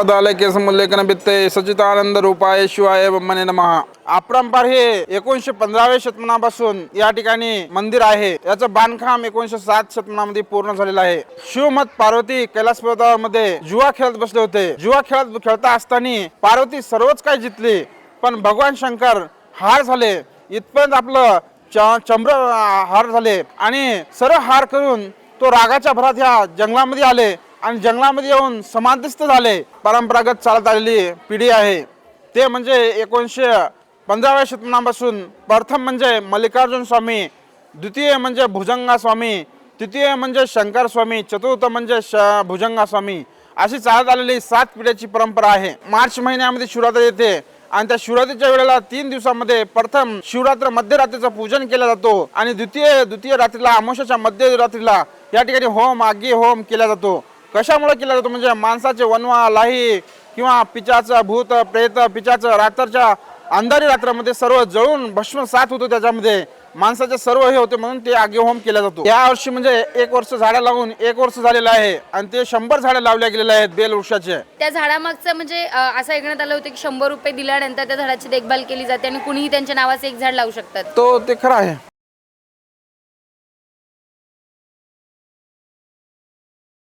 पदालय केसमुल्लेखन भित्ते सचितानंद रूपाय शिवाय मने नमः। अपरंपार हे एकोणीशे पंधराव्या शतमानापासून या ठिकाणी मंदिर आहे. याचं बांधकाम एकोणीशे सात शतमानामध्ये पूर्ण झालेलं आहे. शिवमत पार्वती कैलास पर्वतामध्ये जुवा खेळत बसले होते. जुवा खेळत खेळता असताना पार्वती सर्वच काही जितली पण भगवान शंकर हार झाले. इथपर्यंत आपलं च चंद्र हार झाले. आणि सर्व हार करून तो रागाच्या भरात ह्या जंगलामध्ये आले. आणि जंगलामध्ये येऊन समाधिस्थ झाले. परंपरागत चालत आलेली पिढी आहे. ते म्हणजे एकोणीसशे पंधराव्या शतमानापासून प्रथम म्हणजे मल्लिकार्जुन स्वामी द्वितीय म्हणजे भुजंगा स्वामी तृतीय म्हणजे शंकर स्वामी चतुर्थ म्हणजे श भुजंगा स्वामी अशी चालत आलेली सात पिढ्याची परंपरा आहे. मार्च महिन्यामध्ये शिवरात्री येते आणि त्या शिवरात्रीच्या वेळेला तीन दिवसामध्ये प्रथम शिवरात्र मध्यरात्रीचं पूजन केलं जातो आणि द्वितीय द्वितीय रात्रीला अमावस्याच्या मध्यरात्रीला या ठिकाणी होम आगी होम केला जातो. कशामुळे केला जातो? म्हणजे माणसाचे वनवा लाही किंवा पिचाचं भूत प्रेत पिचाचं रात्रच्या अंधारी रात्रामध्ये सर्व जळून भस्म साथ होतो त्याच्यामध्ये. माणसाचे सर्व हे होते म्हणून ते आगी होम केला जातो. या वर्षी म्हणजे एक वर्ष झाडं लावून एक वर्ष झालेलं आहे आणि ते शंभर झाडं लावल्या गेलेले आहेत बेल वृक्षाचे. त्या झाडामागचं म्हणजे अ, असं ऐकण्यात आलं होतं की शंभर रुपये दिल्यानंतर त्या झाडाची देखभाल केली जाते आणि कुणीही त्यांच्या नावाचं एक झाड लावू शकतात. तो ते खरं आहे.